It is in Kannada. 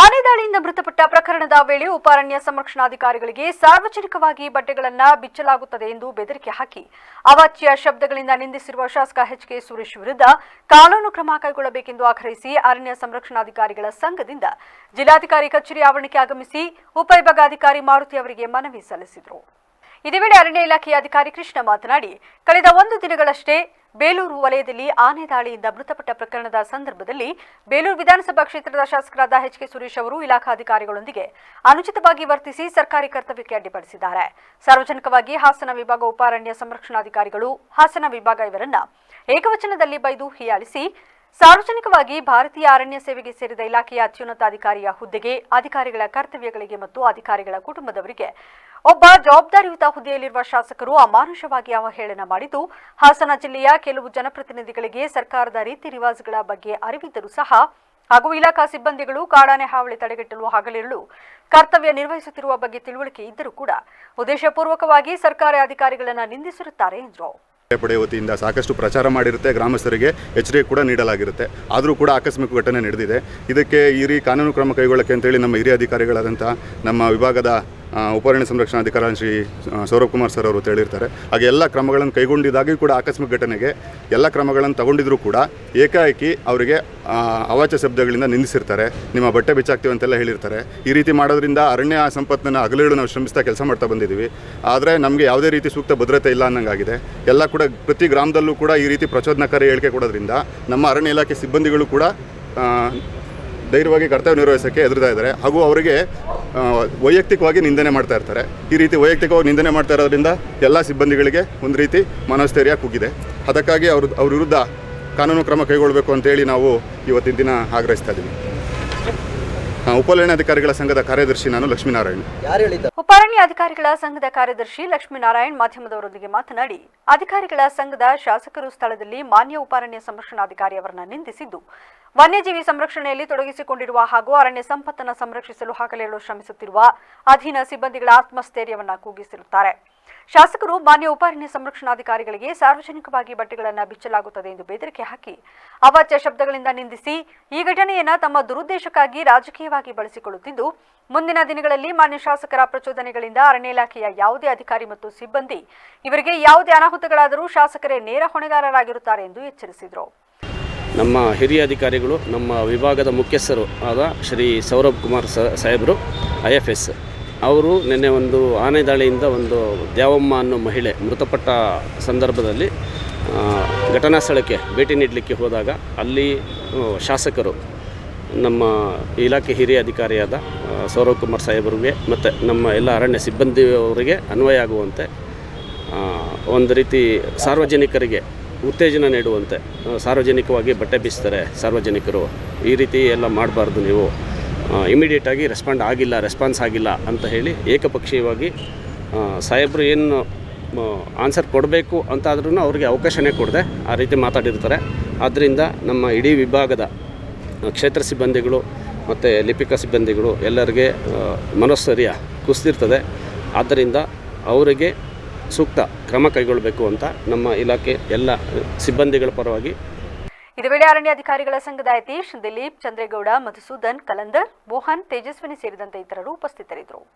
ಆನೆ ದಾಳಿಯಿಂದ ಮೃತಪಟ್ಟ ಪ್ರಕರಣದ ವೇಳೆ ಉಪಾರಣ್ಯ ಸಂರಕ್ಷಣಾಧಿಕಾರಿಗಳಿಗೆ ಸಾರ್ವಜನಿಕವಾಗಿ ಬಟ್ಟೆಗಳನ್ನು ಬಿಚ್ಚಲಾಗುತ್ತದೆ ಎಂದು ಬೆದರಿಕೆ ಹಾಕಿ. ಅವಾಚ್ಯ ಶಬ್ದಗಳಿಂದ ನಿಂದಿಸಿರುವ ಶಾಸಕ ಎಚ್ ಕೆ ಸುರೇಶ್ ವಿರುದ್ಧ ಕಾನೂನು ಕ್ರಮ ಕೈಗೊಳ್ಳಬೇಕೆಂದು ಆಗ್ರಹಿಸಿ ಅರಣ್ಯ ಸಂರಕ್ಷಣಾಧಿಕಾರಿಗಳ ಸಂಘದಿಂದ ಜಿಲ್ಲಾಧಿಕಾರಿ ಕಚೇರಿ ಆವರಣಕ್ಕೆ ಆಗಮಿಸಿ ಉಪವಿಭಾಗಾಧಿಕಾರಿ ಮಾರುತಿ ಅವರಿಗೆ ಮನವಿ ಸಲ್ಲಿಸಿದರು. ಇದೇ ವೇಳೆ ಅರಣ್ಯ ಇಲಾಖೆಯ ಅಧಿಕಾರಿ ಕೃಷ್ಣ ಮಾತನಾಡಿ, ಕಳೆದ ಒಂದು ದಿನಗಳಷ್ಟೇ ಬೇಲೂರು ವಲಯದಲ್ಲಿ ಆನೆ ದಾಳಿಯಿಂದ ಮೃತಪಟ್ಟ ಪ್ರಕರಣದ ಸಂದರ್ಭದಲ್ಲಿ ಬೇಲೂರು ವಿಧಾನಸಭಾ ಕ್ಷೇತ್ರದ ಶಾಸಕರಾದ ಎಚ್ ಕೆ ಸುರೇಶ್ ಅವರು ಇಲಾಖಾಧಿಕಾರಿಗಳೊಂದಿಗೆ ಅನುಚಿತವಾಗಿ ವರ್ತಿಸಿ ಸರ್ಕಾರಿ ಕರ್ತವ್ಯಕ್ಕೆ ಅಡ್ಡಿಪಡಿಸಿದ್ದಾರೆ. ಸಾರ್ವಜನಿಕವಾಗಿ ಹಾಸನ ವಿಭಾಗ ಉಪಾರಣ್ಯ ಸಂರಕ್ಷಣಾಧಿಕಾರಿಗಳು ಹಾಸನ ವಿಭಾಗ ಇವರನ್ನ ಏಕವಚನದಲ್ಲಿ ಬೈದು ಹೀಯಾಳಿಸಿ ಸಾರ್ವಜನಿಕವಾಗಿ ಭಾರತೀಯ ಅರಣ್ಯ ಸೇವೆಗೆ ಸೇರಿದ ಇಲಾಖೆಯ ಅತ್ಯುನ್ನತ ಅಧಿಕಾರಿಯ ಹುದ್ದೆಗೆ ಅಧಿಕಾರಿಗಳ ಕರ್ತವ್ಯಗಳಿಗೆ ಮತ್ತು ಅಧಿಕಾರಿಗಳ ಕುಟುಂಬದವರಿಗೆ ಒಬ್ಬ ಜವಾಬ್ದಾರಿಯುತ ಹುದ್ದೆಯಲ್ಲಿರುವ ಶಾಸಕರು ಅಮಾನುಷವಾಗಿ ಅವಹೇಳನ ಮಾಡಿದ್ದು, ಹಾಸನ ಜಿಲ್ಲೆಯ ಕೆಲವು ಜನಪ್ರತಿನಿಧಿಗಳಿಗೆ ಸರ್ಕಾರದ ರೀತಿ ರಿವಾಜ್ಗಳ ಬಗ್ಗೆ ಅರಿವಿದ್ದರೂ ಸಹ ಹಾಗೂ ಇಲಾಖಾ ಸಿಬ್ಬಂದಿಗಳು ಕಾಡಾನೆ ಹಾವಳಿ ತಡೆಗಟ್ಟಲು ಹಗಲಿರುಳು ಕರ್ತವ್ಯ ನಿರ್ವಹಿಸುತ್ತಿರುವ ಬಗ್ಗೆ ತಿಳುವಳಿಕೆ ಇದ್ದರೂ ಕೂಡ ಉದ್ದೇಶಪೂರ್ವಕವಾಗಿ ಸರ್ಕಾರಿ ಅಧಿಕಾರಿಗಳನ್ನು ನಿಂದಿಸಿರುತ್ತಾರೆ ಎಂದರು. ಪಡೆ ವತಿಯಿಂದ ಸಾಕಷ್ಟು ಪ್ರಚಾರ ಮಾಡಿರುತ್ತೆ. ಗ್ರಾಮಸ್ಥರಿಗೆ ಎಚ್ಚರಿಕೆ ಕೂಡ ನೀಡಲಾಗಿರುತ್ತೆ. ಆದರೂ ಕೂಡ ಆಕಸ್ಮಿಕ ಘಟನೆ ನಡೆದಿದೆ. ಇದಕ್ಕೆ ಈ ರೀ ಕಾನೂನು ಕ್ರಮ ಕೈಗೊಳ್ಳಕ್ಕೆ ಅಂತೇಳಿ ನಮ್ಮ ಹಿರಿಯ ಅಧಿಕಾರಿಗಳಾದಂಥ ನಮ್ಮ ವಿಭಾಗದ ಉಪಾರಣ್ಯ ಸಂರಕ್ಷಣಾಧಿಕಾರಿ ಶ್ರೀ ಸೌರಭ್ ಕುಮಾರ್ ಸರ್ ಅವರು ಹೇಳಿರ್ತಾರೆ ಹಾಗೆ ಎಲ್ಲ ಕ್ರಮಗಳನ್ನು ಕೈಗೊಂಡಿದ್ದಾಗಿಯೂ ಕೂಡ ಆಕಸ್ಮಿಕ ಘಟನೆಗೆ ಎಲ್ಲ ಕ್ರಮಗಳನ್ನು ತಗೊಂಡಿದ್ರು ಕೂಡ ಏಕಾಏಕಿ ಅವರಿಗೆ ಅವಾಚ್ಯ ಶಬ್ದಗಳಿಂದ ನಿಂದಿಸಿರ್ತಾರೆ ನಿಮ್ಮ ಬಟ್ಟೆ ಬಿಚ್ಚಾಕ್ತೀವಿ ಅಂತೆಲ್ಲ ಹೇಳಿರ್ತಾರೆ. ಈ ರೀತಿ ಮಾಡೋದ್ರಿಂದ ಅರಣ್ಯ ಸಂಪತ್ತನ್ನು ಅಗಲೇಳು ನಾವು ಶ್ರಮಿಸ್ತಾ ಕೆಲಸ ಮಾಡ್ತಾ ಬಂದಿದ್ದೀವಿ. ಆದರೆ ನಮಗೆ ಯಾವುದೇ ರೀತಿ ಸೂಕ್ತ ಭದ್ರತೆ ಇಲ್ಲ ಅನ್ನಂಗಾಗಿದೆ. ಎಲ್ಲ ಕೂಡ ಪ್ರತಿ ಗ್ರಾಮದಲ್ಲೂ ಕೂಡ ಈ ರೀತಿ ಪ್ರಚೋದನಕಾರಿ ಹೇಳಿಕೆ ಕೊಡೋದ್ರಿಂದ ನಮ್ಮ ಅರಣ್ಯ ಇಲಾಖೆ ಸಿಬ್ಬಂದಿಗಳು ಕೂಡ ಧೈರ್ಯವಾಗಿ ಕರ್ತವ್ಯ ನಿರ್ವಹಿಸೋಕ್ಕೆ ಎದುರ್ತಾ ಇದ್ದಾರೆ. ಹಾಗೂ ಅವರಿಗೆ ವೈಯಕ್ತಿಕವಾಗಿ ನಿಂದನೆ ಮಾಡ್ತಾ ಇರ್ತಾರೆ. ಈ ರೀತಿ ವೈಯಕ್ತಿಕವಾಗಿ ನಿಂದನೆ ಮಾಡ್ತಾ ಇರೋದ್ರಿಂದ ಎಲ್ಲ ಸಿಬ್ಬಂದಿಗಳಿಗೆ ಒಂದು ರೀತಿ ಮನೋಸ್ಥೈರ್ಯ ಕುಗ್ಗಿದೆ. ಅದಕ್ಕಾಗಿ ಅವ್ರ ಅವ್ರ ವಿರುದ್ಧ ಕಾನೂನು ಕ್ರಮ ಕೈಗೊಳ್ಳಬೇಕು ಅಂತೇಳಿ ನಾವು ಇವತ್ತಿನ ದಿನ ಆಗ್ರಹಿಸ್ತಾ ಇದ್ದೀವಿ. ಆ, ಉಪಲರಣಾಧಿಕಾರಿಗಳ ಸಂಘದ ಕಾರ್ಯದರ್ಶಿ ನಾನು ಲಕ್ಷ್ಮೀನಾರಾಯಣ್. ಉಪಾರಣ್ಯ ಅಧಿಕಾರಿಗಳ ಸಂಘದ ಕಾರ್ಯದರ್ಶಿ ಲಕ್ಷ್ಮೀನಾರಾಯಣ್ ಮಾಧ್ಯಮದವರೊಂದಿಗೆ ಮಾತನಾಡಿ ಅಧಿಕಾರಿಗಳ ಸಂಘದ ಶಾಸಕರು ಸ್ಥಳದಲ್ಲಿ ಮಾನ್ಯ ಉಪಾರಣ್ಯ ಸಂರಕ್ಷಣಾಧಿಕಾರಿ ಅವರನ್ನು ನಿಂದಿಸಿದ್ದು ವನ್ಯಜೀವಿ ಸಂರಕ್ಷಣೆಯಲ್ಲಿ ತೊಡಗಿಸಿಕೊಂಡಿರುವ ಹಾಗೂ ಅರಣ್ಯ ಸಂಪತ್ತನ್ನು ಸಂರಕ್ಷಿಸಲು ಹಗಲಿರುಳು ಶ್ರಮಿಸುತ್ತಿರುವ ಅಧೀನ ಸಿಬ್ಬಂದಿಗಳ ಆತ್ಮಸ್ಥೈರ್ಯವನ್ನು ಕೂಗಿಸಿರುತ್ತಾರೆ. ಶಾಸಕರು ಮಾನ್ಯ ಉಪಾರಣ್ಯ ಸಂರಕ್ಷಣಾಧಿಕಾರಿಗಳಿಗೆ ಸಾರ್ವಜನಿಕವಾಗಿ ಬಟ್ಟೆಗಳನ್ನು ಬಿಚ್ಚಲಾಗುತ್ತದೆ ಎಂದು ಬೆದರಿಕೆ ಹಾಕಿ ಅವಾಚ್ಯ ಶಬ್ದಗಳಿಂದ ನಿಂದಿಸಿ ಈ ಘಟನೆಯನ್ನು ತಮ್ಮ ದುರುದ್ದೇಶಕ್ಕಾಗಿ ರಾಜಕೀಯವಾಗಿ ಬಳಸಿಕೊಳ್ಳುತ್ತಿದ್ದು, ಮುಂದಿನ ದಿನಗಳಲ್ಲಿ ಮಾನ್ಯ ಶಾಸಕರ ಪ್ರಚೋದನೆಗಳಿಂದ ಅರಣ್ಯ ಇಲಾಖೆಯ ಯಾವುದೇ ಅಧಿಕಾರಿ ಮತ್ತು ಸಿಬ್ಬಂದಿ ಇವರಿಗೆ ಯಾವುದೇ ಅನಾಹುತಗಳಾದರೂ ಶಾಸಕರೇ ನೇರ ಹೊಣೆಗಾರರಾಗಿರುತ್ತಾರೆ ಎಂದು ಎಚ್ಚರಿಸಿದರು. ನಮ್ಮ ಹಿರಿಯ ಅಧಿಕಾರಿಗಳು, ನಮ್ಮ ವಿಭಾಗದ ಮುಖ್ಯಸ್ಥರು ಆದ ಶ್ರೀ ಸೌರಭ್ ಕುಮಾರ್ ಸಾಹೇಬರು, ಐ ಎಫ್ ಎಸ್. ಅವರು ನಿನ್ನೆ ಒಂದು ಆನೆ ದಾಳಿಯಿಂದ ಒಂದು ದ್ಯಾವಮ್ಮ ಅನ್ನೋ ಮಹಿಳೆ ಮೃತಪಟ್ಟ ಸಂದರ್ಭದಲ್ಲಿ ಘಟನಾ ಸ್ಥಳಕ್ಕೆ ಭೇಟಿ ನೀಡಲಿಕ್ಕೆ ಹೋದಾಗ ಅಲ್ಲಿ ಶಾಸಕರು ನಮ್ಮ ಇಲಾಖೆ ಹಿರಿಯ ಅಧಿಕಾರಿಯಾದ ಸೌರವ್ ಕುಮಾರ್ ಸಾಹೇಬರಿಗೆ ಮತ್ತು ನಮ್ಮ ಎಲ್ಲ ಅರಣ್ಯ ಸಿಬ್ಬಂದಿಯವರಿಗೆ ಅನ್ವಯ ಆಗುವಂತೆ ಒಂದು ರೀತಿ ಸಾರ್ವಜನಿಕರಿಗೆ ಉತ್ತೇಜನ ನೀಡುವಂತೆ ಸಾರ್ವಜನಿಕವಾಗಿ ಬಟ್ಟೆ ಬೀಸ್ತಾರೆ ಸಾರ್ವಜನಿಕರು. ಈ ರೀತಿ ಎಲ್ಲ ಮಾಡಬಾರ್ದು ನೀವು. ಇಮಿಡಿಯೇಟಾಗಿ ರೆಸ್ಪಾಂಡ್ ಆಗಿಲ್ಲ ರೆಸ್ಪಾನ್ಸ್ ಆಗಿಲ್ಲ ಅಂತ ಹೇಳಿ ಏಕಪಕ್ಷೀಯವಾಗಿ ಸಾಹೇಬರು ಏನು ಆನ್ಸರ್ ಕೊಡಬೇಕು ಅಂತಾದ್ರೂ ಅವ್ರಿಗೆ ಅವಕಾಶನೇ ಕೊಡದೆ, ಆ ರೀತಿ ಮಾತಾಡಿರ್ತಾರೆ. ಆದ್ದರಿಂದ ನಮ್ಮ ಇಡೀ ವಿಭಾಗದ ಕ್ಷೇತ್ರ ಸಿಬ್ಬಂದಿಗಳು ಮತ್ತು ಲಿಪಿಕಾ ಸಿಬ್ಬಂದಿಗಳು ಎಲ್ಲರಿಗೆ ಮನೋಸ್ಥೈರ್ಯ ಕುಸಿದಿರ್ತದೆ. ಆದ್ದರಿಂದ ಅವರಿಗೆ ಸೂಕ್ತ ಕ್ರಮ ಕೈಗೊಳ್ಳಬೇಕು ಅಂತ ನಮ್ಮ ಇಲಾಖೆ ಎಲ್ಲ ಸಿಬ್ಬಂದಿಗಳ ಪರವಾಗಿ ಇದೇ ವೇಳೆ ಅರಣ್ಯ ಅಧಿಕಾರಿಗಳ ಸಂಘದ ಯತೀಶ್, ದಿಲೀಪ್, ಚಂದ್ರೇಗೌಡ ಮಧುಸೂದನ್ ಕಲಂದರ್, ಮೋಹನ್, ತೇಜಸ್ವಿನಿ ಸೇರಿದಂತೆ ಇತರರು ಉಪಸ್ಥಿತರಿದ್ದರು.